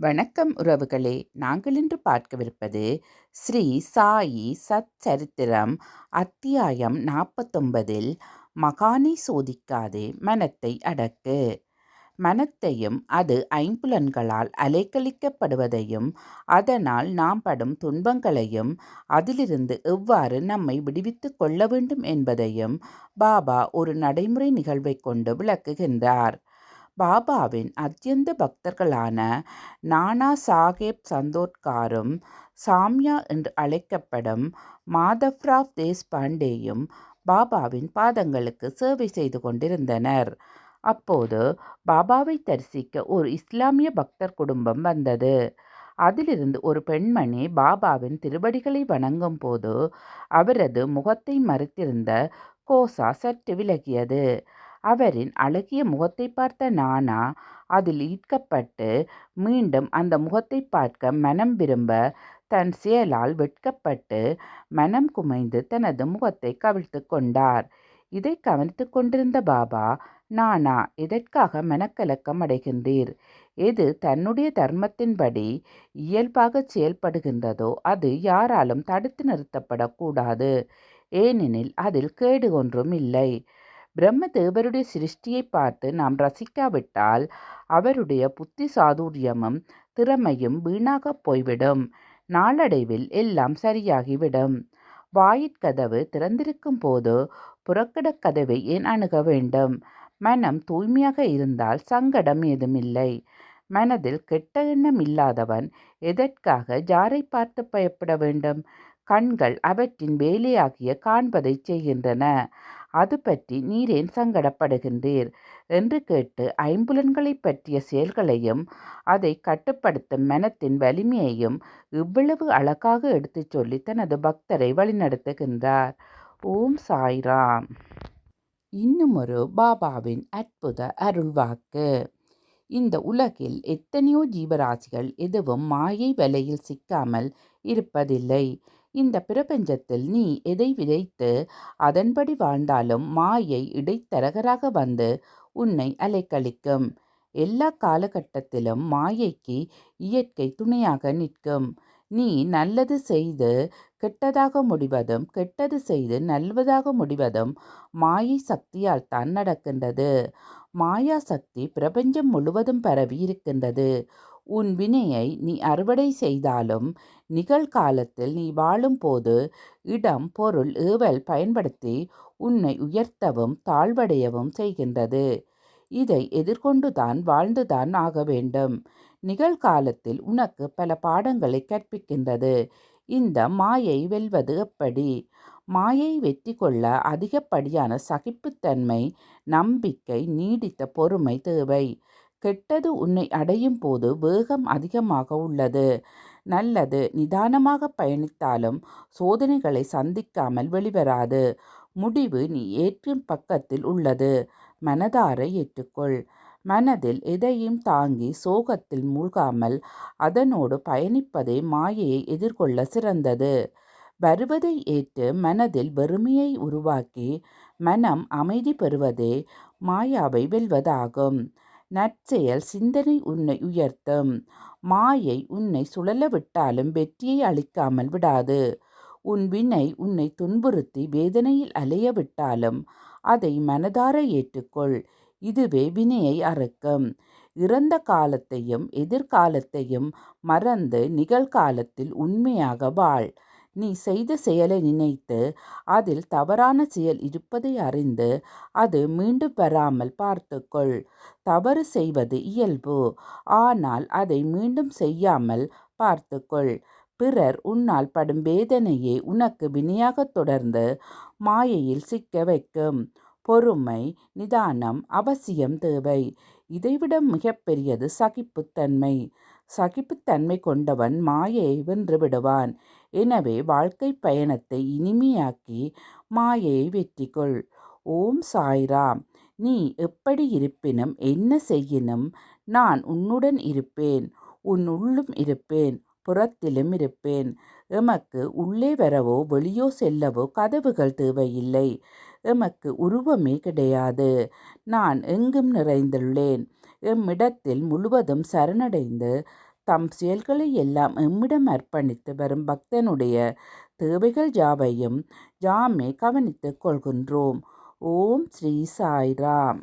வணக்கம் உறவுகளே. நாங்கள் இன்று பார்க்கவிருப்பது ஸ்ரீ சாயி சத் சரித்திரம் அத்தியாயம் நாற்பத்தொன்பதில் மகானை சோதிக்காதே மனத்தை அடக்கு. மனத்தையும் அது ஐம்புலன்களால் அலைக்கழிக்கப்படுவதையும் அதனால் நாம் படும் துன்பங்களையும் அதிலிருந்து எவ்வாறு நம்மை விடுவித்து கொள்ள வேண்டும் என்பதையும் பாபா ஒரு நடைமுறை நிகழ்வை கொண்டு விளக்குகின்றார். பாபாவின் அத்தியந்த பக்தர்களான நானா சாஹேப் சந்தோட்காரும் சாம்யா என்று அழைக்கப்படும் மாதவ்ராவ் தேஷ்பாண்டேயும் பாபாவின் பாதங்களுக்கு சேவை செய்து கொண்டிருந்தனர். அப்போது பாபாவை தரிசிக்க ஒரு இஸ்லாமிய பக்தர் குடும்பம் வந்தது. அதிலிருந்து ஒரு பெண்மணி பாபாவின் திருவடிகளை வணங்கும் போது அவரது முகத்தை மறைத்திருந்த கோசா சற்று விலகியது. அவரின் அழகிய முகத்தை பார்த்த நானா அதில் ஈர்க்கப்பட்டு மீண்டும் அந்த முகத்தை பார்க்க மனம் விரும்ப தன் செயலால் வெட்கப்பட்டு மனம் குமைந்து தனது முகத்தை கவிழ்த்து கொண்டார். இதை கவனித்து கொண்டிருந்த பாபா நானா எதற்காக மனக்கலக்கம் அடைகின்றீர்? எது தன்னுடைய தர்மத்தின்படி இயல்பாக செயல்படுகின்றதோ அது யாராலும் தடுத்து நிறுத்தப்படக்கூடாது ஏனெனில் அதில் கேடு ஒன்றும் இல்லை. பிரம்மதேவருடைய சிருஷ்டியை பார்த்து நாம் ரசிக்காவிட்டால் அவருடைய புத்தி சாதுரியமும் திறமையும் வீணாக போய்விடும். நாளடைவில் எல்லாம் சரியாகிவிடும். வாயிற்கதவு திறந்திருக்கும் போது புறக்கடக் கதவை ஏன் அணுக வேண்டும்? மனம் தூய்மையாக இருந்தால் சங்கடம் ஏதுமில்லை. மனதில் கெட்ட எண்ணம் இல்லாதவன் எதற்காக ஜாரை பார்த்து பயப்பட வேண்டும்? கண்கள் அவற்றின் வேலையாகிய காண்பதை செய்கின்றன. அது பற்றி நீரேன் சங்கடப்படுகின்றீர் என்று கேட்டு ஐம்புலன்களை பற்றிய செயல்களையும் அதை கட்டுப்படுத்தும் மனத்தின் வலிமையையும் இவ்வளவு அழகாக எடுத்துச் சொல்லி தனது பக்தரை வழிநடத்துகின்றார். ஓம் சாய்ராம். இன்னும் ஒரு பாபாவின் அற்புத அருள்வாக்கு. இந்த உலகில் எத்தனையோ ஜீவராசிகள் எதுவும் மாயை வலையில் சிக்காமல் இருப்பதில்லை. இந்த பிரபஞ்சத்தில் நீ எதை விதைத்து அதன்படி வாழ்ந்தாலும் மாயை இடைத்தரகராக வந்து உன்னை அலைக்கழிக்கும். எல்லா காலகட்டத்திலும் மாயைக்கு இயற்கை துணையாக நிற்கும். நீ நல்லது செய்து கெட்டதாக முடிவதும் கெட்டது செய்து நல்லதாக முடிவதும் மாயை சக்தியால் தான் நடக்கின்றது. மாயா சக்தி பிரபஞ்சம் முழுவதும் பரவி இருக்கின்றது. உன் வினையை நீ அறுவடை செய்தாலும் நிகழ்காலத்தில் நீ வாழும்போது இடம் பொருள் ஏவல் பயன்படுத்தி உன்னை உயர்த்தவும் தாழ்வடையவும் செய்கின்றது. இதை எதிர்கொண்டுதான் வாழ்ந்துதான் ஆக வேண்டும். நிகழ்காலத்தில் உனக்கு பல பாடங்களை கற்பிக்கின்றது. இந்த மாயை வெல்வது எப்படி? மாயை வெற்றி கொள்ள அதிகப்படியான சகிப்புத்தன்மை நம்பிக்கை நீடித்த பொறுமை தேவை. கெட்டது உன்னை அடையும் போது வேகம் அதிகமாக உள்ளது. நல்லது நிதானமாக பயணித்தாலும் சோதனைகளை சந்திக்காமல் வெளிவராது. முடிவு நீ ஏற்றும் பக்கத்தில் உள்ளது. மனதார ஏற்றுக்கொள். மனதில் எதையும் தாங்கி சோகத்தில் மூழ்காமல் அதனோடு பயணிப்பதே மாயையை எதிர்கொள்ள சிறந்தது. வருவதை ஏற்று மனதில் வெறுமையை உருவாக்கி மனம் அமைதி பெறுவதே மாயாவை வெல்வதாகும். நற்செயல் சிந்தனை உன்னை உயர்த்தும். மாயை உன்னை சுழல விட்டாலும் வெற்றியை அளிக்காமல் விடாது. உன் வினை உன்னை துன்புறுத்தி வேதனையில் அலைய விட்டாலும் அதை மனதார ஏற்றுக்கொள். இதுவே வினையை அறுக்கும். இறந்த காலத்தையும் எதிர்காலத்தையும் மறந்து நிகழ்காலத்தில் உண்மையாக வாழ். நீ செய்த செயலை நினைத்து அதில் தவறான செயல் இருப்பதை அறிந்து அது மீண்டும் பெறாமல் பார்த்துக்கொள். தவறு செய்வது இயல்பு. ஆனால் அதை மீண்டும் செய்யாமல் பார்த்துக்கொள். பிறர் உன்னால் படும் வேதனையே உனக்கு வினையாக தொடர்ந்து மாயையில் சிக்க வைக்கும். பொறுமை நிதானம் அவசியம் தேவை. இதைவிட மிகப்பெரியது சகிப்புத்தன்மை. சகிப்புத்தன்மை கொண்டவன் மாயையை வென்று விடுவான். எனவே வாழ்க்கை பயணத்தை இனிமையாக்கி மாயையை வெற்றிக்கொள் ஓம் சாய்ராம் நீ எப்படி இருப்பினும் என்ன செய்யினும் நான் உன்னுடன் இருப்பேன். உன் உள்ளும் இருப்பேன். புறத்திலும் இருப்பேன். எமக்கு உள்ளே வரவோ வெளியோ செல்லவோ கதவுகள் தேவையில்லை. எமக்கு உருவமே கிடையாது. நான் எங்கும் நிறைந்துள்ளேன். எம்மிடத்தில் முழுவதும் சரணடைந்து தம் செயல்களை எல்லாம் எம்மிடம் அர்ப்பணித்து வரும் பக்தனுடைய தேவைகள் யாவையும் யாமே கவனித்துக் கொள்கின்றோம். ஓம் ஸ்ரீ சாய்ராம்.